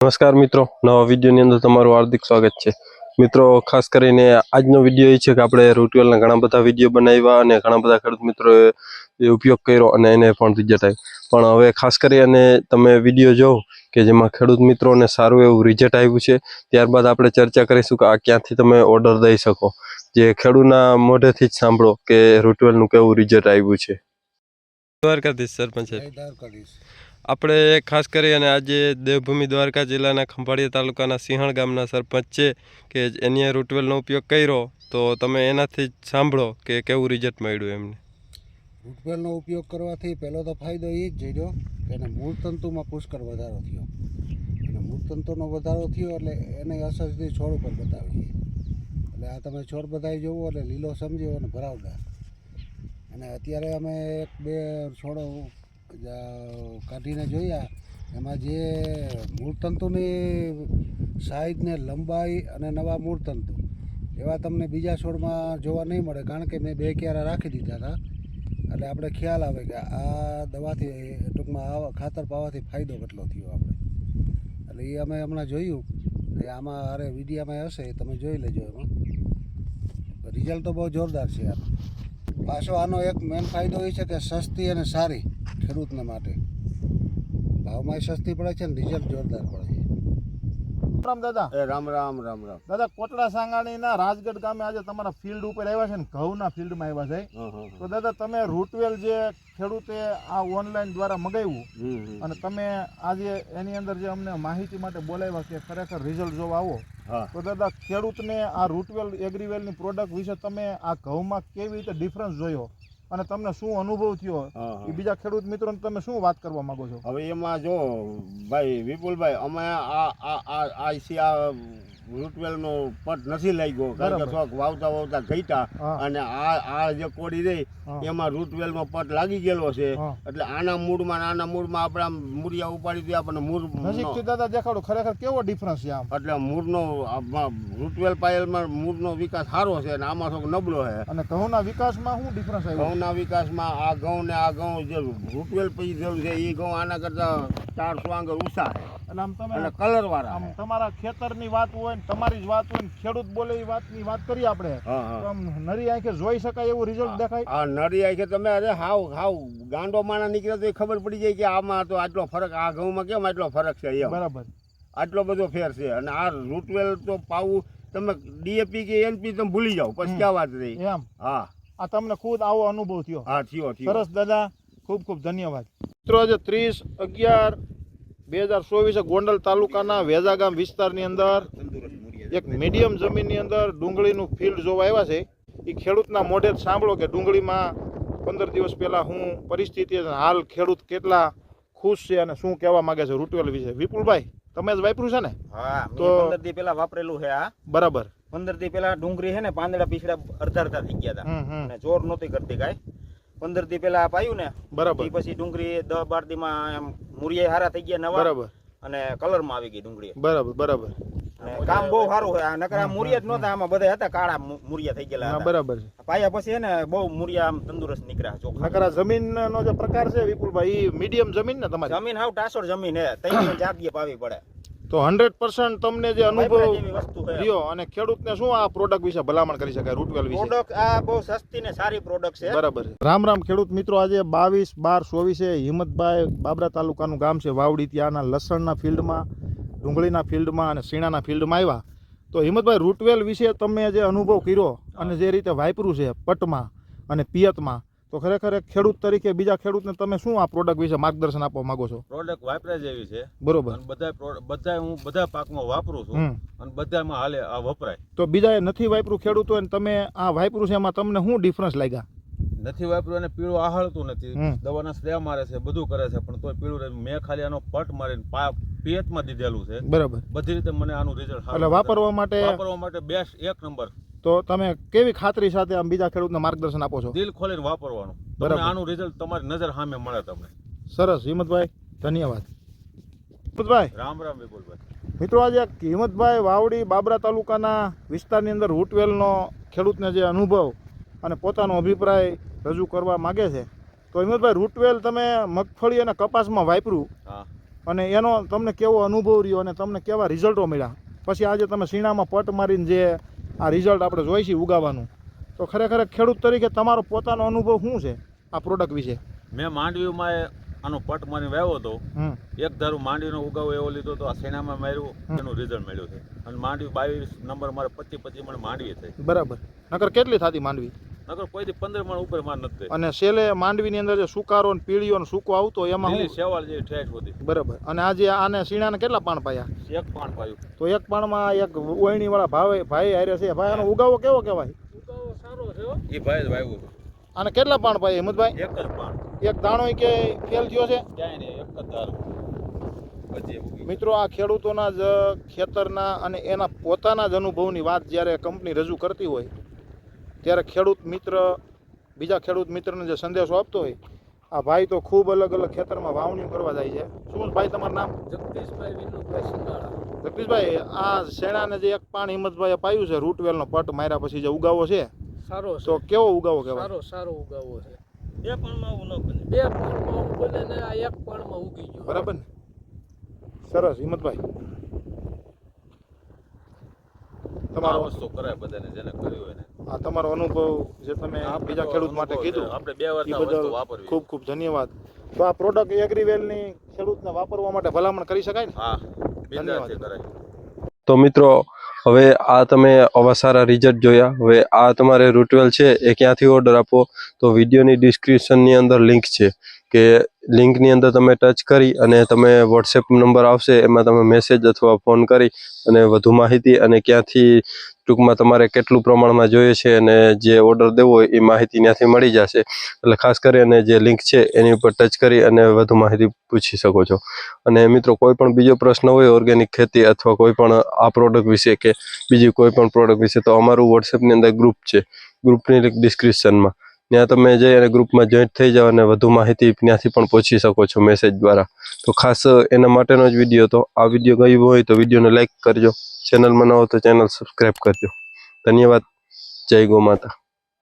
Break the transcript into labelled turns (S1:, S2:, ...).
S1: નમસ્કાર મિત્રો નવા વિડીયોની અંદર તમારું હાર્દિક સ્વાગત છે. મિત્રો ખાસ કરીને આજનો વીડિયો એ છે કે આપણે રૂટવેલના ઘણા બધા વીડિયો બનાવ્યા અને ઘણા બધા ખેડૂત મિત્રોએ એ ઉપયોગ કર્યો અને એને પણ રિઝલ્ટ આવ્યું પણ હવે ખાસ કરી અને તમે વીડિયો જોવો કે જેમાં ખેડૂત મિત્રોને સારું એવું રિઝલ્ટ આવ્યું છે ત્યારબાદ આપણે ચર્ચા કરીશું કે આ ક્યાંથી તમે ઓર્ડર દઈ શકો. જે ખેડૂતના મોઢેથી જ સાંભળો કે રૂટવેલનું કેવું રિઝલ્ટ આવ્યું છે. દ્વારકાધીશ સરપંચ આપણે ખાસ કરી અને આજે દેવભૂમિ દ્વારકા જિલ્લાના ખંભાળિયા તાલુકાના સિંહણ ગામના સરપંચ છે કે એની રૂટવેલનો ઉપયોગ કર્યો, તો તમે એનાથી જ સાંભળો કે કેવું રિઝલ્ટ મળ્યું એમને.
S2: રૂટવેલનો ઉપયોગ કરવાથી પહેલો તો ફાયદો એ જ જઈજો કે એને મૂળ તંતુમાં પુષ્કળ વધારો થયો. અને મૂળ તંતુનો વધારો થયો એટલે એની અસર છોડ ઉપર બતાવી એટલે આ તમે છોડ બતાવી જોવો એટલે લીલો સમજ્યો અને ભરાવદાર. અને અત્યારે અમે એક બે છોડો કાઢીને જોયા. એમાં જે મૂળ તંતુની સાઈઝ લંબાઈ અને નવા મૂળ તંતુ એવા તમને બીજા છોડમાં જોવા નહીં મળે, કારણ કે મેં બે ક્યારા રાખી દીધા હતા. એટલે આપણે ખ્યાલ આવે કે આ દવાથી ટૂંકમાં આ ખાતર પાવાથી ફાયદો કેટલો થયો આપણે. એટલે એ અમે હમણાં જોયું. આમાં અરે વિડીયામાં હશે, એ તમે જોઈ લેજો એમાં. રિઝલ્ટ તો બહુ જોરદાર છે આનો પાછો આનો એક મેન ફાયદો એ છે કે સસ્તી અને સારી. ખેડૂતને માટે. ભાવમાં સસ્તી પડે છે ને રિઝલ્ટ જોરદાર પડે છે.
S3: રામ દાદા.
S2: એ રામ રામ રામ રામ.
S3: દાદા કોટડા સાંગાણીના રાજગઢ ગામે આજે તમારા ફિલ્ડ ઉપર આવ્યા છે ને ઘઉંના ફિલ્ડમાં આવ્યા છે. તો દાદા તમે રૂટવેલ જે ખેડૂતે આ ઓનલાઈન દ્વારા મગાવ્યું અને તમે આજે એની અંદર જે અમને માહિતી માટે બોલાવ્યા કે ખરેખર રિઝલ્ટ જોવા આવો. તો દાદા ખેડૂતને આ રૂટવેલ એગ્રીવેલની પ્રોડક્ટ વિશે તમે આ ઘઉંમાં કેવી રીતે ડિફરન્સ જોયો? અને તમને શું અનુભવ થયો? એ બીજા ખેડૂત મિત્રોને તમે શું વાત કરવા માંગો છો?
S4: હવે એમાં જો ભાઈ વિપુલભાઈ અમે આ આ આ આ આ રૂટવેલનો પટ નથી લાગ્યો. કારણ કે. થોડાક વાવતા વાવતા
S3: ઘટ્યા
S4: અને આ આ જે કોડી રહી. એમાં રૂટવેલનો પટ લાગી ગયેલો છે. એટલે આના મૂળમાં આના મૂળમાં આપણે મૂળિયા ઉપાડી દે આપણને મૂળ
S3: નજીકથી દાદા દેખાડો ખરેખર કેવો ડિફરન્સ છે આમ?
S4: એટલે મૂળનો રૂટવેલ પાયલમાં મૂળનો વિકાસ સારો છે અને આમાં થોડોક નબળો છે.
S3: અને ઘઉંના વિકાસમાં શું ડિફરન્સ આવ્યો?
S4: ઘઉંના વિકાસમાં આ ઘઉં ને આ ઘઉં જે રૂટવેલ પછી જેવું છે એ ઘઉં આના કરતાં ચારસો આંગળ ઊંચા છે.
S3: એટલે આમ તમે
S4: અને કલર વાળા
S3: આમ તમારા ખેતરની વાત હોય ને તમારી જ વાત હોય ને ખેડૂત બોલે એ વાતની વાત કરીએ આપણે.
S4: હા
S3: તો
S4: હા
S3: આમ નરી આંખે જોઈ શકાય એવું રિઝલ્ટ દેખાય?
S4: આ નરી આંખે તમે અરે હાવ હાવ ગાંડો માણા નીકળે તો એ ખબર પડી જાય કે આમાં તો આટલો ફરક આ ઘઉંમાં કેમ આટલો ફરક છે એમ?
S3: બરાબર.
S4: આટલો બધો ફેર છે. અને આ રૂટવેલ તો પાવું તમે ડીએપી કે એનપી તમે ભૂલી જાઓ પછી. ક્યાં વાત રહી?
S3: એમ.
S4: હા.
S3: આ તમને ખુદ આવો અનુભવ થયો.
S4: હા થયો થયો.
S3: સરસ દાદા ખૂબ ખૂબ ધન્યવાદ. મિત્રો આજે ત્રીસ અગિયાર બે હજાર ચોવીસે ગોંડલ તાલુકાના વેજા ગામ વિસ્તારની અંદર એક મીડિયમ જમીનની અંદર ડુંગળીનું ફિલ્ડ જોવા આવ્યા છે. એ ખેડૂતના મોઢે સાંભળો કે ડુંગળીમાં પંદર દિવસ પહેલા હું પરિસ્થિતિ હાલ ખેડૂત કેટલા ખુશ છે અને શું કહેવા માંગે છે રૂટવેલ વિશે. વિપુલભાઈ તમે જ વાપર્યું છે ને?
S5: હા
S3: તો-
S5: પંદર દી પેલા વાપરેલું છે આ.
S3: બરાબર.
S5: પંદર દી પેલા ડુંગળી છે ને પાંદડા પીછડા અડધા અડધા થઈ ગયા હતા. અને જોર નહોતી કરતી કાંઈ. પંદર દી પેલા પાયું ને
S3: બરાબર.
S5: ઈ પછી ડુંગળી દસ બાર દી માં એમ મૂળિયા હારા થઈ ગયા નવા
S3: બરાબર.
S5: અને કલરમાં આવી ગઈ ડુંગળી
S3: બરાબર બરાબર.
S5: કામ બહુ સારું હોય આ નકર આ જ નહોતા આમાં બધા હતા કાળા મુરિયા થઈ ગયેલા
S3: બરાબર છે.
S5: પાયા પછી ને બહુ મુરિયા આમ તંદુરસ્ત નીકળ્યા ચોખ્ખા
S3: નકર જમીન જમીનનો જે પ્રકાર છે વિપુલભાઈ મીડિયમ જમીન ને તમારી?
S5: જમીન હાવ ટાસોર જમીન હે તઈ જાગીએ પાવી પડે.
S3: તો હંડ્રેડ પર્સન્ટ તમને જે અનુભવ રહ્યો અને ખેડૂતને શું આ પ્રોડક્ટ વિશે ભલામણ કરી શકાય રૂટવેલ વિશે?
S5: પ્રોડક્ટ આ બહુ સસ્તી ને સારી પ્રોડક્ટ છે.
S3: બરાબર છે. રામ રામ ખેડૂત મિત્રો આજે બાવીસ બાર ચોવીસે હિંમતભાઈ બાબરા તાલુકાનું ગામ છે વાવડી ત્યાંના લસણના ફિલ્ડમાં ડુંગળીના ફિલ્ડમાં અને શીણાના ફિલ્ડમાં આવ્યા. તો હિંમતભાઈ રૂટવેલ વિશે તમે જે અનુભવ કર્યો અને જે રીતે વાપર્યું છે પટમાં અને પિયતમાં તો ખરેખર એક ખેડૂત તરીકે બીજા ખેડૂતને તમે શું આ પ્રોડક્ટ વિશે માર્ગદર્શન આપવા માંગો છો?
S6: પ્રોડક્ટ વાપરા જેવી છે.
S3: બરોબર.
S6: અને બધા બધા હું બધા પાકમાં વાપરું છું. અને બધામાં હાલે આ વપરાય.
S3: તો બીજાએ નથી વાપરું ખેડૂતો અને તમે આ વાપરું છે એમાં તમને શું ડિફરન્સ લાગ્યા?
S6: નથી વાપર્યું અને પીળું આહળતું નથી. દવાના સ્પ્રે મારે છે બધું કરે છે પણ તોય પીળું મેં ખાલી આનો પટ મારીને પાક પિયતમાં દીધેલું છે.
S3: બરાબર.
S6: બધી રીતે મને આનું રિઝલ્ટ
S3: એટલે વાપરવા માટે
S6: વાપરવા માટે બેસ્ટ એક નંબર
S3: તો તમે કેવી ખાતરી સાથે આમ બીજા ખેડૂતને માર્ગદર્શન આપો છો?
S6: દિલ ખોલીને વાપરવાનું.
S3: બરાબર.
S6: આનું રિઝલ્ટ તમારી નજર સામે મળે તમને.
S3: સરસ હિંમતભાઈ ધન્યવાદ. હિંમતભાઈ.
S6: રામ રામ વિપુલભાઈ
S3: મિત્રો આજે હિંમતભાઈ વાવડી બાબરા તાલુકાના વિસ્તારની અંદર રૂટવેલનો ખેડૂતને જે અનુભવ અને પોતાનો અભિપ્રાય રજૂ કરવા માગે છે. તો હિંમતભાઈ રૂટવેલ તમે મગફળી અને કપાસમાં વાપર્યું અને એનો તમને કેવો અનુભવ રહ્યો અને તમને કેવા રિઝલ્ટો મળ્યા? પછી આજે તમે શીણામાં પટ મારીને જે આ રિઝલ્ટ આપણે જોઈએ છીએ ઉગાવાનું તો ખરેખર ખેડૂત તરીકે તમારો પોતાનો અનુભવ શું છે આ પ્રોડક્ટ વિશે?
S6: મેં માંડવીમાં આનો પટ મારી વાવ્યો હતો. એક ધારું માંડવીનો ઉગાવ એવો લીધો તો આ સેનામાં માર્યું એનું રિઝલ્ટ મળ્યું છે. અને માંડવી બાવીસ નંબર મારે પચીસ પચીસ મને માંડવી થઈ.
S3: બરાબર. નકર કેટલી થતી માંડવી?
S6: નકર કોઈથી પંદર મણ ઉપર માર નથી
S3: અને છેલ્લે માંડવીની અંદર જે સુકારો ને પીળીઓ ને સૂકો આવતો એમાં હું
S6: સેવાળ જેવી ઠેઠ હતી.
S3: બરાબર. અને આજે આને શીણાને કેટલા પાણ પાયા?
S6: એક પાણ પાયું.
S3: તો એક પાણમાં એક ઓયણી વાળા ભાવે ભાઈ હારે છે. ભાઈ આનો ઉગાવો કેવો કહેવાય?
S6: એ ભાઈ જ વાવ્યું. અને
S3: આને કેટલા પાણ પાયા હિંમતભાઈ?
S6: એક જ પાણ.
S3: એક દાણો કે ફેલ થયો છે?
S6: ક્યાંય નહીં એક જ ઉગી
S3: મિત્રો આ ખેડૂતોના જ ખેતરના અને એના પોતાના જ અનુભવની વાત જ્યારે કંપની રજૂ કરતી હોય ત્યારે ખેડૂત મિત્ર બીજા ખેડૂત મિત્રને જે સંદેશો આપતો હોય આ ભાઈ તો ખૂબ અલગ અલગ ખેતરમાં વાવણી કરવા જાય છે. શું ભાઈ તમારું નામ?
S7: જગદીશભાઈ વિનુભાઈ
S3: જગદીશભાઈ આ શેણાને જે એક પાણ હિંમતભાઈ પાયું છે રૂટવેલનો પટ માર્યા પછી જે ઉગાવો છે
S7: સારો
S3: તો કેવો ઉગાવો કહેવાય?
S7: સારો સારો ઉગાવો છે.
S6: બે પણમાં આવું ન બને.
S7: બે પાણમાં બને ને આ એક પણમાં ઉગી ગયો.
S3: બરાબર ને? સરસ હિંમતભાઈ. તમારો
S6: વસ્તુ કરાય બધાને જેને કર્યું હોય ને.
S3: આ તમારો અનુભવ જે તમે બીજા ખેડૂત માટે કીધું
S6: આપણે બે વાર
S3: ખૂબ ખૂબ ધન્યવાદ. તો આ પ્રોડક્ટ એગ્રીવેલની ખેડૂતને વાપરવા માટે ભલામણ કરી શકાય ને?
S6: હા બિંદાસથી
S1: તો મિત્રો હવે આ તમે આવા સારા રિઝલ્ટ જોયા. હવે આ તમારે રૂટવેલ છે એ ક્યાંથી ઓર્ડર આપો તો વિડીયોની ડિસ્ક્રિપ્શનની અંદર લિંક છે કે લિંકની અંદર તમે ટચ કરી અને તમે વોટ્સએપ નંબર આવશે, એમાં તમે મેસેજ અથવા ફોન કરી અને વધુ માહિતી અને ક્યાંથી ટૂંકમાં તમારે કેટલું પ્રમાણમાં જોઈએ છે અને જે ઓર્ડર દેવો હોય, એ માહિતી ત્યાંથી મળી જશે. એટલે ખાસ કરીને જે લિંક છે, એની ઉપર ટચ કરી અને વધુ માહિતી પૂછી શકો છો. અને મિત્રો, કોઈ પણ બીજો પ્રશ્ન હોય ઓર્ગેનિક ખેતી અથવા કોઈ પણ આ પ્રોડક્ટ વિશે કે બીજી કોઈ પણ પ્રોડક્ટ વિશે, તો અમારું વોટ્સએપની અંદર ગ્રુપ છે. ગ્રુપની લિંક ડિસ્ક્રિપ્શનમાં ત્યાં તમે જઈ અને ગ્રુપમાં જોઈન્ટ થઈ જાઓ અને વધુ માહિતી ત્યાંથી પણ પહોંચી શકો છો મેસેજ દ્વારા. તો ખાસ એના માટેનો જ વીડિયો હતો. આ વીડિયો ગયો હોય તો વિડીયોને લાઇક કરજો. ચેનલમાં ન હો તો ચેનલ સબસ્ક્રાઈબ કરજો. ધન્યવાદ. જય ગો માતા.